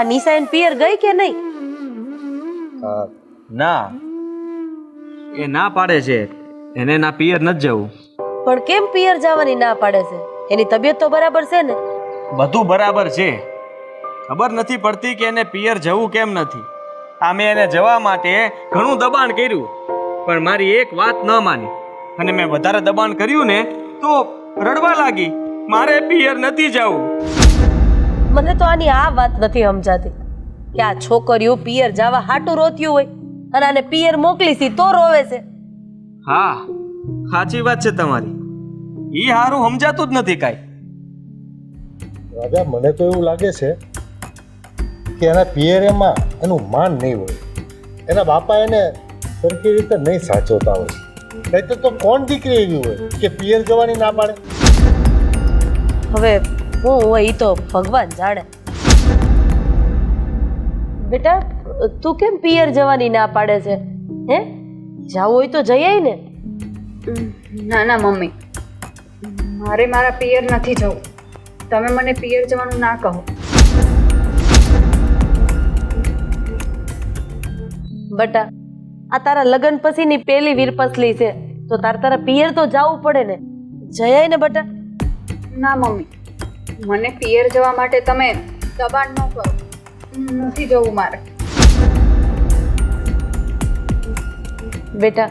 આ નિશા એન પિયર ગઈ કે નહીં? ના. એ ના પાડે છે. એને ના પિયર નથી જવું. પણ કેમ પિયર જવાની ના પાડે છે? એની તબિયત તો બરાબર છે ને? બધું બરાબર છે. ખબર નથી પડતી કે એને પિયર જવું કેમ નથી. આ મેં એને જવા માટે ઘણું દબાણ કર્યું. પણ મારી એક વાત ન માની. અને મેં વધારે દબાણ કર્યું ને તો રડવા લાગી. મારે પિયર નથી જવું. મને તો આની આ વાત નથી સમજાતી કે આ છોકરીઓ પિયર જવા હાટું રોત્યું હોય અને આને પિયર મોકલીશી તો રોવે છે. હા સાચી વાત છે તમારી. ઈ હારું સમજાતું જ નથી કાંઈ. રાજા મને તો એવું લાગે છે કે એના પિયરેમાં એનું માન નહીં હોય. એના બાપા એને સરખી રીતે નહીં સાચવતા હોય. નહીં તો કોણ દીકરી એવી હોય કે પિયર જવાની ના પાડે? હવે હું હોય ઈ તો ભગવાન જાણે. બેટા તું કેમ પિયર જવાની ના પાડે છે? હે? જાવું હોય તો જઈ આય ને. ના ના મમ્મી. મારે મારા પિયર નથી જવું. તમે મને પિયર જવાનું ના કહો. બટા આ તારા લગ્ન પછીની પેલી વીરપસલી છે. તો તાર તારા પિયર તો જાવું પડે ને. જઈ આય ને બટા. ના મમ્મી. મને પિયર જવા માટે તમે દબાણ ન કરો. નથી જવું મારે. બેટા,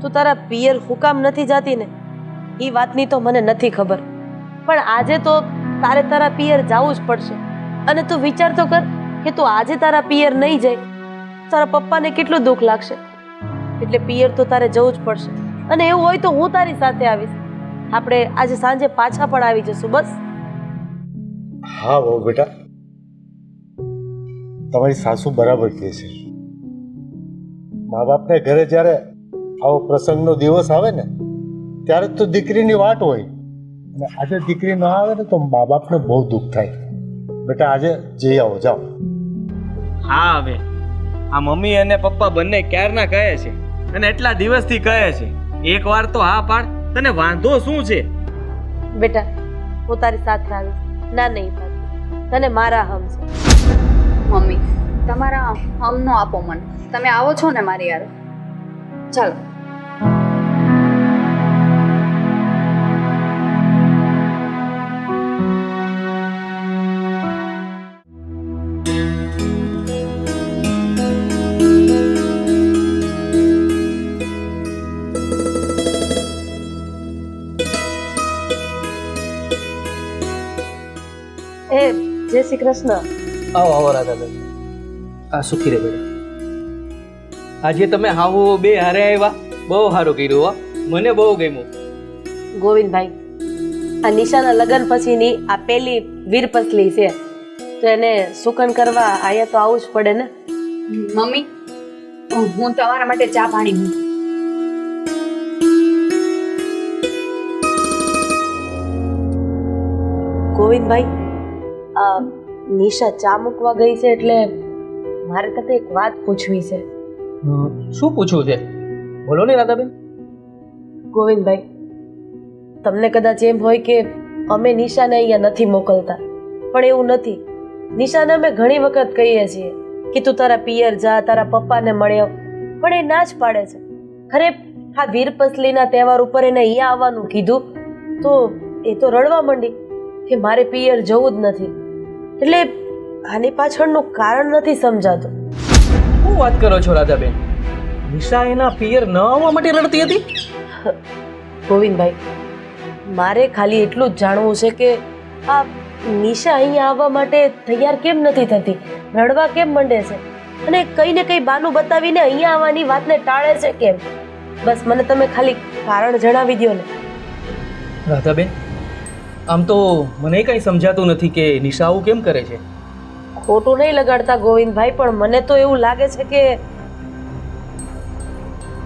તું તારા પિયર હુકામ નથી જાતી ને? એ વાતની તો મને નથી ખબર. પણ આજે તો તારે તારા પિયર જવું જ પડશે. અને તું વિચાર તો કર કે તું આજે તારા પિયર નહીં જાય. તારા પપ્પાને કેટલું દુઃખ લાગશે? એટલે પિયર તો તારે જવું જ પડશે. અને એવું હોય તો હું તારી સાથે આવીશ. આપણે આજે સાંજે પાછા પણ આવી જશું, બસ. હા વહુ બેટા. તમારી સાસુ બરાબર કહે છે. મા બાપને ઘરે જ્યારે આવો પ્રસંગનો દિવસ આવે ને ત્યારે જ તો દીકરીની વાટ હોય. અને આજે દીકરી ન આવે ને તો મા બાપને બહુ દુઃખ થાય. બેટા આજે જઈ આવો જાઓ. હા હવે. આ મમ્મી અને પપ્પા બંને ક્યારના કહે છે? અને એટલા દિવસથી કહે છે? એકવાર તો હા પાડ. તને વાંધો શું છે? બેટા હું તારી સાથે આવીશ. ના, નહીં પાડી તને મારા હમ છે. મમ્મી, તમારા હમ નો આપો મને. તમે આવો છો ને મારી યાર. ચાલો. શ્રી કૃષ્ણ આવો આવો રાધાબેન આ સુખી રે બેટા. આજે તમે હાવો બે હારે આવ્યા. બહુ સારું કર્યું હો. મને બહુ ગમ્યું. ગોવિંદભાઈ આ નિશાના લગ્ન પછીની આ પેલી વીરપસલી છે. તો એને સુકન કરવા આયા તો આવું જ પડે ને? મમ્મી હું તમારા માટે ચા પાણી હું. ગોવિંદભાઈ આ નિશા ચા મૂકવા ગઈ છે એટલે મારે તને એક વાત પૂછવી છે. શું પૂછવું છે? બોલો ને રાધાબેન. ગોવિંદભાઈ તમને કદાચ એમ હોય કે અમે નિશાને અહીંયા નથી મોકલતા પણ એવું નથી. નિશાને અમે ઘણી વખત કહીએ છીએ કે તું તારા પિયર જા તારા પપ્પાને મળ્યો પણ એ ના જ પાડે છે. ખરે આ વીરપસલીના તહેવાર ઉપર એને અહીંયા આવવાનું કીધું તો એ તો રડવા માંડી કે મારે પિયર જવું જ નથી. એટલે આની પાછળનું કારણ નથી સમજાતું. શું વાત કરો છો રાધાબેન? નિશા એના પિયર ન આવવા માટે રડતી હતી? ગોવિંદભાઈ મારે ખાલી એટલું જ જાણવું છે કે આ નિશા અહીંયા આવવા માટે તૈયાર કેમ નથી થતી? રડવા કેમ મંડે છે? અને કઈ ને કઈ બાનું બતાવીને અહીંયા આવવાની વાતને ટાળે છે કેમ? બસ મને તમે ખાલી કારણ જણાવી દો ને રાધાબેન આમ તો મને કંઈ સમજાતું નથી કે નિશા આવું કેમ કરે છે. ખોટું નહીં લગાડતા ગોવિંદભાઈ પણ મને તો એવું લાગે છે કે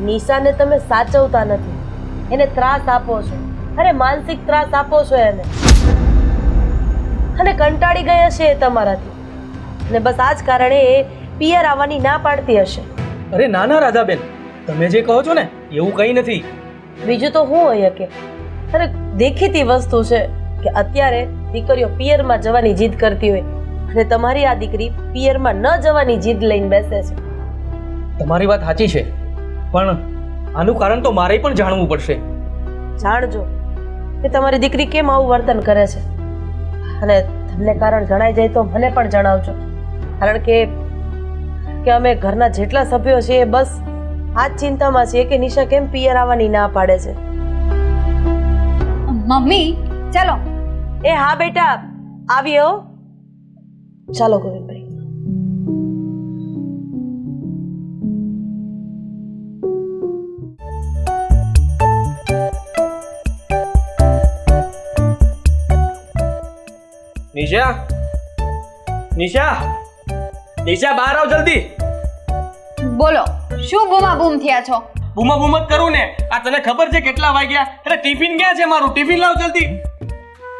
નિશાને તમે સાચવતા નથી. એને ત્રાસ આપો છો. અરે માનસિક ત્રાસ આપો છો એને. અને કંટાળી ગયા છે એ તમારાથી. ને બસ આ જ કારણે એ પિયર આવવાની ના પાડતી હશે. અરે ના ના રાધાબેન. તમે જે કહો છો ને એવું કંઈ નથી. બીજું તો હું હોય કે. અરે દેખીતી વસ્તુ છે. કે અત્યારે દીકરીઓ પિયરમાં જવાની જીદ કરતી હોય અને તમારી આ દીકરી પિયરમાં ન જવાની જીદ લઈને બેસે છે. તમારી વાત સાચી છે પણ આનું કારણ તો મારે પણ જાણવું પડશે. જાણજો કે તમારી દીકરી કેમ આવું વર્તન કરે છે. અને તમને કારણ જણાઈ જાય તો મને પણ જણાવજો. કારણ કે કે અમે ઘરના જેટલા સભ્યો છીએ બસ આ જ ચિંતામાં છીએ કે નિશા કેમ પિયર આવવાની ના પાડે છે. મમ્મી ચાલો. એ હા બેટા આવ્યો ચાલો ગોવિંદભાઈ. નિશા? નિશા? નિશા બહાર આવ જલ્દી. બોલો શું બૂમા બૂમ થયા છો? બૂમા બૂમ જ કરું ને. આ તને ખબર છે કેટલા વાગ્યા? અરે ટિફિન ક્યાં છે મારું? ટિફિન લાવ જલ્દી.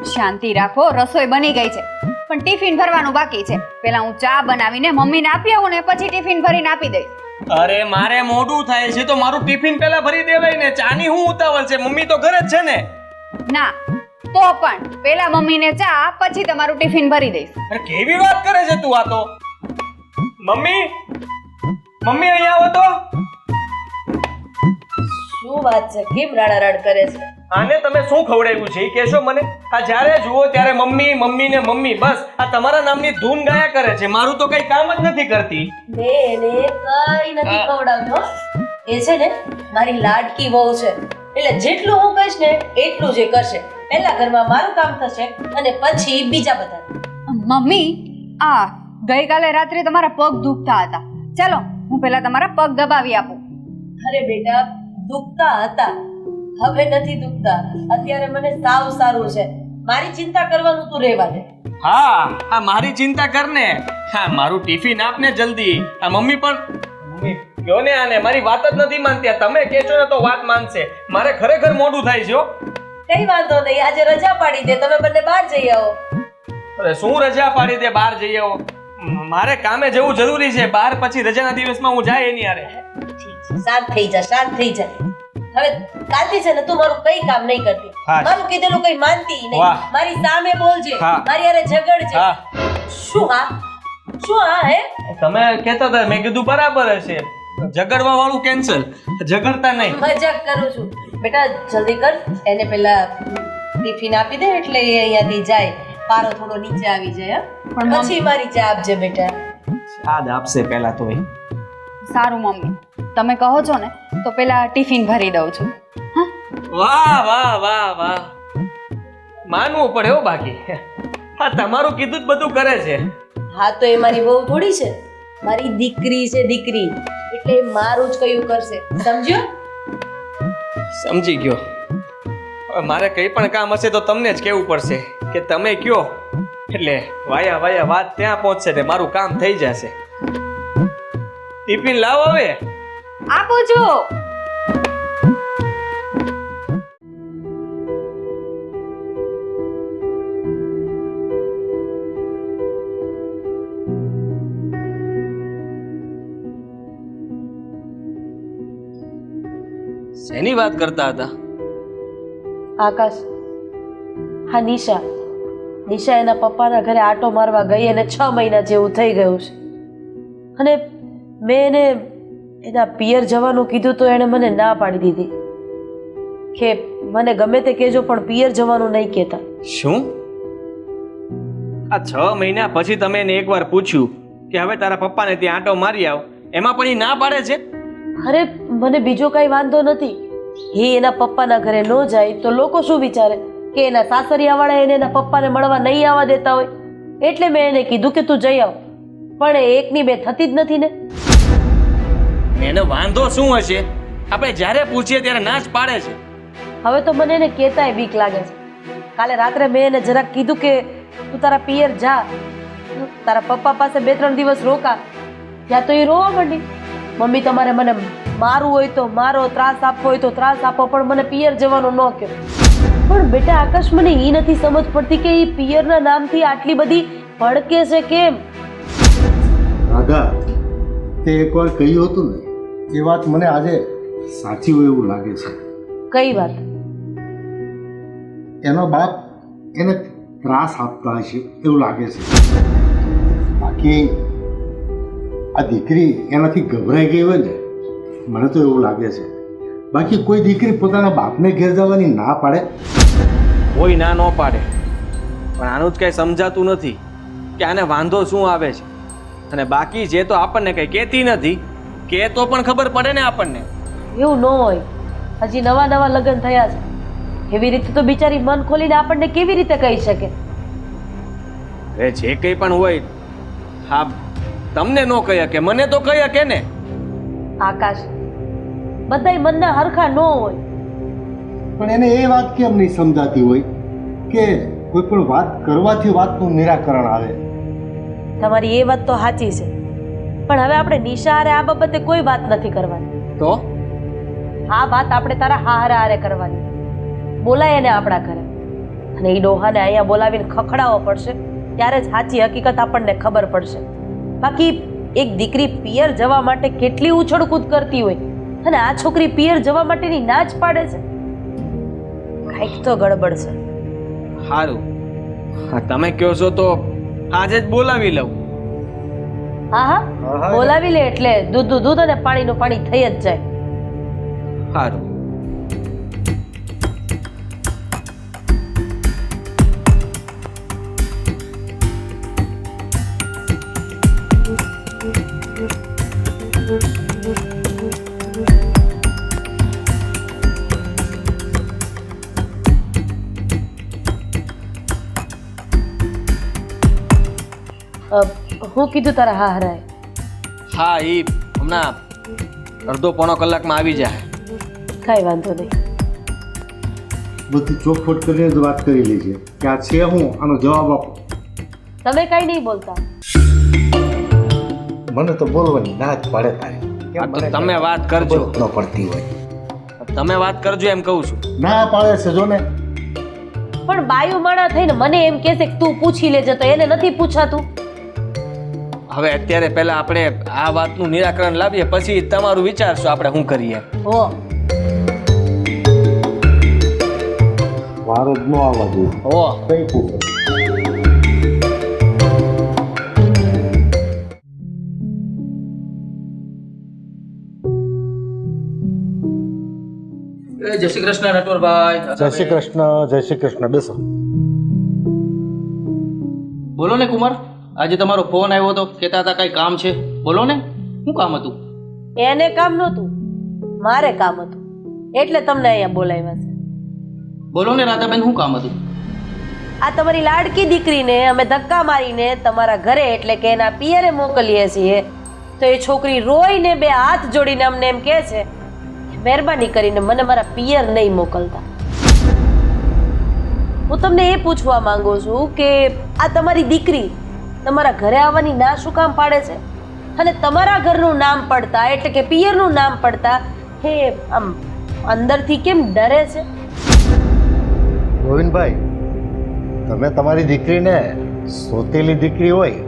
શાંતિ રાખો રસોઈ બની ગઈ છે. પણ ટિફિન ભરવાનું બાકી છે. પેલા હું ચા બનાવીને મમ્મીને આપી આવું ને પછી ટિફિન ભરીને આપી દઈશ. અરે મારે મોડું થાય છે તો મારું ટિફિન પેલા ભરી દેવાય ને. ચાની હું ઉતાવળ છે? મમ્મી તો ઘરે જ છે ને. ના તો પણ પેલા મમ્મીને ચા પછી તમારું ટિફિન ભરી દઈશ. અરે કેવી વાત કરે છે તું આ તો? મમ્મી મમ્મી અહીંયા આવો તો. શું વાત છે? કેમ રાડારાડ કરે છે? આને તમે શું ખવડાવ્યું છે? એ કહેશો મને? આ જ્યારે જુઓ ત્યારે મમ્મી મમ્મી ને મમ્મી. બસ આ તમારા નામની ધૂન ગાયા કરે છે. મારું તો કઈ કામ જ નથી કરતી. મેં ને કઈ નથી ખવડાવતો. એ છે ને મારી લાડકી વહુ છે. એટલે જેટલું હું કહીશ ને એટલું જે કરશે. પહેલા ઘરમાં મારું કામ થશે અને પછી બીજા બધા મમ્મી આ ગઈકાલે રાત્રે તમારા પગ દુખતા હતા. ચાલો હું પહેલા તમારા પગ દબાવી આપું. અરે બેટા દુખતા હતા. હવે નથી દુખતા. અત્યારે મને સાવ સારું છે. મારી ચિંતા કરવાનું તું રહેવા દે. હા આ મારી ચિંતા કર ને. હા મારું ટિફિન આપ ને જલ્દી. આ મમ્મી પણ મમ્મી કયો ને આને. મારી વાત જ નથી માનતી. તમે કહેશો ને તો વાત માનશે. મારે ખરેખર મોડું થાય છે કઈ વાંધો નહીં. આજે રજા પાડી દે. તમે બંને બહાર જઈ આવો. અરે શું રજા પાડી દે? બહાર જઈ આવો. મારે કામે જવું જરૂરી છે. બહાર પછી રજાના દિવસમાં હું જાય એની આરે ઠીક છે. શાંત થઈ જા શાંત થઈ જા. હવે કાલથી છે ને તું મારું કઈ કામ નહીં કરતી. મારું કીધેલું કઈ માનતી નહીં. મારી સામે બોલજે. મારી હારે ઝઘડજે શું હા? શું હા હે? તમે કહેતા હતા મેં કીધું બરાબર હશે. ઝઘડવા વાળું કેન્સલ ઝઘડતા નહીં. મજાક કરું છું. બેટા જલ્દી કર. એને પેલા ટિફિન આપી દે એટલે એ અહીંયાથી જાય. પારો થોડો નીચે આવી જાય હા? પણ પછી મારી ચા આપજે બેટા. યાદ આપશે પહેલા તો એ સારું મમ્મી. તમે કહો છો ને તો પેલા ટિફિન ભરી દઉં છું. હા? વાહ વાહ વાહ વાહ. માનવું પડે હો બાકી. હા તમારું કીધું જ બધું કરે છે. હા તો એ મારી બહુ થોડી છે. મારી દીકરી છે દીકરી. એટલે મારું જ કયું કરશે. સમજ્યો? સમજી ગયો. હવે મારે કંઈ પણ કામ હશે તો તમને જ કહેવું પડશે કે તમે કયો. એટલે વાયા વાયા વાત ત્યાં પહોંચશે ને મારું કામ થઈ જશે. ટિફિન લાવો હવે. આપું છું. શેની વાત કરતા હતા? આકાશ. હા નિશા. નિશા એના પપ્પાના ઘરે આટો મારવા ગઈ અને છ મહિના જેવું થઈ ગયું છે. અને મેં એને એના પિયર જવાનું કીધું તો એણે મને ના પાડી દીધી. કે મને ગમે તે કહેજો પણ પિયર જવાનું નહીં કહેતા. શું? આ છ મહિના પછી તમે એને એકવાર પૂછ્યું કે હવે તારા પપ્પાને ત્યાં આંટો મારી આવ એમાં પણ એ ના પાડે છે? અરે મને બીજો કાંઈ વાંધો નથી. એ એના પપ્પાના ઘરે ન જાય તો લોકો શું વિચારે? કે એના સાસરિયાવાળા એને એના પપ્પાને મળવા નહીં આવવા દેતા હોય? એટલે મેં એને કીધું કે તું જઈ આવ. પણ એ એકની બે થતી જ નથી ને. એનો વાંધો શું હશે? આપણે જ્યારે પૂછીએ ત્યારે ના જ પાડે છે. હવે તો મને એને કહેતાય બીક લાગે છે. કાલે રાત્રે મેં એને જરાક કીધું કે તું તારા પિયર જા. તારા પપ્પા પાસે બે ત્રણ દિવસ રોકા. ત્યાં તો એ રોવા માંડી. મમ્મી તમારે મને મારવું હોય તો મારો ત્રાસ આપવો હોય તો ત્રાસ આપો પણ મને પિયર જવાનો ન કહો પણ બેટા આકાશ મને એ નથી સમજ પડતી કે એ પિયરના નામથી આટલી બધી ભડકે છે કેમ? રાધા તે એકવાર કહ્યું હતું ને એ વાત મને આજે સાચી હોય એવું લાગે છે. કઈ વાત? એનો બાપ એને ત્રાસ આપતા હશે એવું લાગે છે. બાકી આ દીકરી એનાથી ગભરાઈ ગઈ હોય ને મને તો એવું લાગે છે. બાકી કોઈ દીકરી પોતાના બાપને ઘેર જવાની ના પાડે? કોઈ ના ન પાડે. પણ આનું જ કંઈ સમજાતું નથી કે આને વાંધો શું આવે છે. અને બાકી જે તો આપણને કંઈ કહેતી નથી કે તો પણ ખબર પડે ને આપણને. એવું ન હોય. હજી નવા નવા લગ્ન થયા છે. એવી રીતે તો બિચારી મન ખોલીને આપણને કેવી રીતે કહી શકે? એ જે કંઈ પણ હોય હા તમને ન કહી કે મને તો કહી કે ને. આકાશ બધાય મનના હરખા ન હોય. પણ એને એ વાત કેમ નહીં સમજાતી હોય કે કોઈ પણ વાત કરવાથી વાતનું નિરાકરણ આવે? તમારી એ વાત તો સાચી છે. પણ હવે આપણે નિશા હારે આ બાબતે કોઈ વાત નથી કરવાની. તો? આ વાત આપણે તારા હારે હારે કરવાની. બોલાય એને આપણા ઘરે. અને એ ડોહાને અહીંયા બોલાવીને ખખડાવવો પડશે ત્યારે જ સાચી હકીકત આપણને ખબર પડશે. બાકી એક દીકરી પિયર જવા માટે કેટલી ઉછળકૂદ કરતી હોય અને આ છોકરી પિયર જવા માટેની ના જ પાડે છે? કાંઈક તો ગડબડ છે. સારું હા તમે કહો છો તો આજે જ બોલાવી લઉં. હા હા. બોલાવી લે એટલે દૂધ દૂધ અને પાણીનું પાણી થઈ જ જાય સારું હું કીધું તારા હા હરાય. હા એ હમણાં અડધો પોણો કલાકમાં આવી જાય. કાંઈ વાંધો નહીં. બધી ચોખવટ કરીને જ વાત કરી લેજે. કે આ છે હું આનો જવાબ આપો. તમે કાંઈ નહીં બોલતા. મને તો બોલવાની ના જ પડે તારે. તમે વાત કરજો. ન પડતી હોય. તમે વાત કરજો એમ કહું છું. ના પાડે છે જો ને પણ બાયુ માણા થઈને મને એમ કહેશે કે તું પૂછી લેજે તો એને નથી પૂછાતું. હવે અત્યારે પહેલા આપણે આ વાતનું નિરાકરણ લાવીએ પછી તમારું વિચારશું આપણે શું કરીએ. ઓ. વારો જ ન આવવા જોઈએ ઓ. કઈ પૂછે જય શ્રી કૃષ્ણ નટવરભાઈ જય શ્રી કૃષ્ણ જય શ્રી કૃષ્ણ. બેસો. બોલો ને કુમાર. આજે તમારો ફોન આવ્યો હતો કહેતા હતા કઈ કામ છે. બોલો ને શું કામ હતું? એને કામ નહોતું. મારે કામ હતું. એટલે તમને અહીંયા બોલાવ્યા છે. બોલો ને રાધાબેન શું કામ હતું? આ તમારી લાડકી દીકરીને અમે ધક્કા મારીને તમારા ઘરે એટલે કે એના પિયરે મોકલીએ છીએ. તો એ છોકરી રોઈને બે હાથ જોડીને અમને એમ કહે છે મહેરબાની કરીને મને મારા પિયર નહીં મોકલતા. હું તમને એ પૂછવા માંગુ છું કે આ તમારી દીકરી તમારા ઘરે આવવાની ના શું કામ પાડે છે? અને તમારા ઘરનું નામ પડતા, એટલે કે પિયરનું નામ પડતા, હે, આમ અંદરથી કેમ ડરે છે? ગોવિંદભાઈ, તમે તમારી દીકરીને સોતેલી દીકરી હોય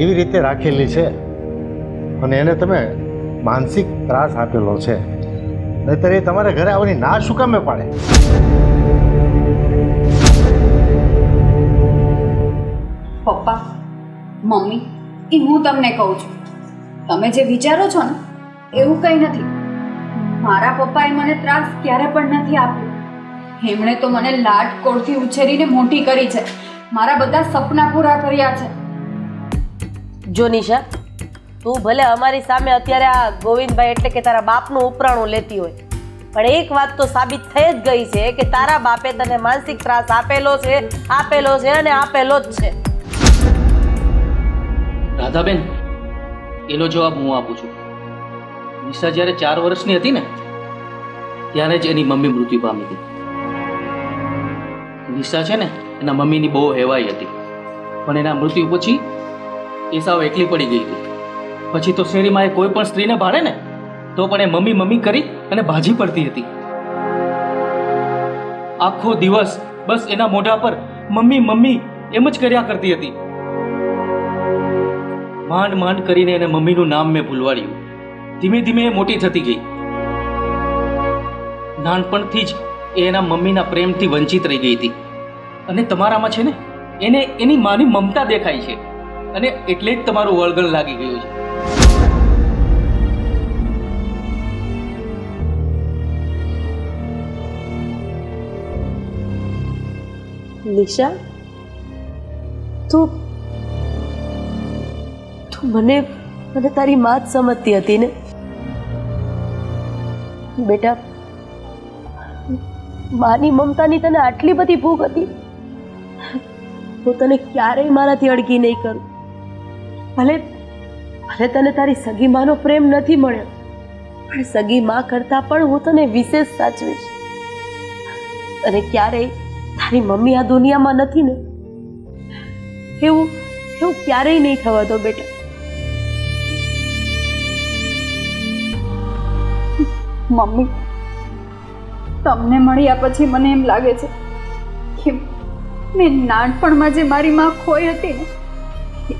એવી રીતે રાખેલી છે અને એને તમે માનસિક ત્રાસ આપેલો છે. નહીતર એ તમારા ઘરે આવવાની ના શું કામે પાડે? પપ્પા, મમ્મી, એ હું તમને કહું છું. તમે જે વિચારો છો ને, એવું કંઈ નથી. મારા પપ્પાએ મને ત્રાસ ક્યારે પણ નથી આપ્યો. એમણે તો મને લાડકોડથી ઉછેરીને મોટી કરી છે. મારા બધા સપના પૂરા કર્યા છે. જો નિશા, તું ભલે અમારી સામે અત્યારે આ ગોવિંદભાઈ એટલે કે તારા બાપનું ઉપરાણું લેતી હોય, પણ એક વાત તો સાબિત થઈ જ ગઈ છે કે તારા બાપે તને માનસિક ત્રાસ આપેલો છે આપેલો છે અને આપેલો જ છે. રાધાબેન, એનો જવાબ હું આપું છું. નિશા જ્યારે ચાર વર્ષની હતી ને, ત્યારે જ એની મમ્મી મૃત્યુ પામી હતી. નિશા છે ને, એના મમ્મીની બહુ હેવાઈ હતી. પણ એના મૃત્યુ પછી એ સાવ એકલી પડી ગઈ હતી. પછી તો શેરીમાં એ કોઈ પણ સ્ત્રીને ભાડે ને, તો પણ એ મમ્મી મમ્મી કરી અને ભાજી પડતી હતી. આખો દિવસ બસ એના મોઢા પર મમ્મી મમ્મી એમ જ કર્યા કરતી હતી. માંડ માંડ કરીને એને મમ્મીનું નામ મેં ભૂલવાડ્યું. ધીમે ધીમે એ મોટી થતી ગઈ. નાનપણથી જ એ એના મમ્મીના પ્રેમથી વંચિત રહી ગઈ હતી. અને તમારામાં છે ને, એને એની માની મમતા દેખાય છે. અને એટલે જ તમારું વળગણ લાગી ગયું છે. નિશા, તું તું મને મને તારી માં જ સમજતી હતી ને. બેટા, માની મમતાની તને આટલી બધી ભૂખ હતી. હું તને ક્યારેય મારાથી અડગી નહીં કરું. ભલે ભલે તને તારી સગી માનો પ્રેમ નથી મળ્યો, પણ સગી માં કરતાં પણ હું તને વિશેષ સાચવીશ. અને ક્યારેય તારી મમ્મી આ દુનિયામાં નથી ને. એવું એવું ક્યારેય નહીં થવા દો બેટા. મમ્મી, તમને મળ્યા પછી મને એમ લાગે છે કે મેં નાનપણમાં જે મારી માં ખોઈ હતી ને,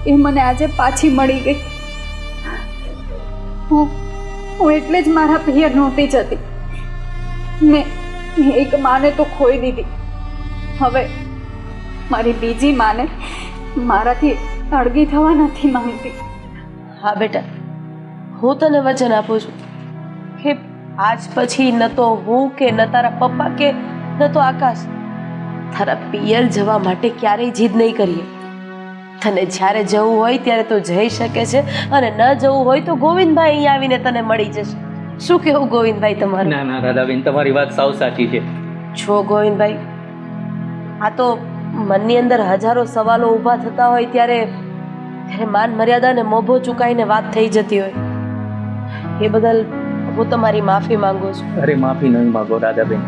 એ મને આજે પાછી મળી ગઈ. હું હું એટલે જ મારા પિયર નહોતી જતી. મેં એક માને તો ખોઈ દીધી. હવે મારી બીજી માને મારાથી અળગી થવા નથી માંગતી. હા બેટા, હું તને વચન આપું છું કે આજ પછી ન તો હું કે ન તારા પપ્પા કે ન તો આકાશ. તારા પિયર જવા માટે ક્યારેય જીદ નહીં કરીએ. તને જ્યારે જવું હોય ત્યારે તો જઈ શકે છે અને ન જવું હોય તો ગોવિંદભાઈ અહીંયા આવીને તને મળી જશે. શું કેવું ગોવિંદભાઈ તમારું? ના ના રાધાબેન તમારી વાત સાવ સાચી છે. છો ગોવિંદભાઈ? આ તો મનની અંદર હજારો સવાલો ઊભા થતા હોય ત્યારે ત્યારે માન મર્યાદાને મોભો ચૂકાઈને વાત થઈ જતી હોય. એ બદલ હું તમારી માફી માંગુ છું. અરે માફી નહીં માગો રાધાબેન.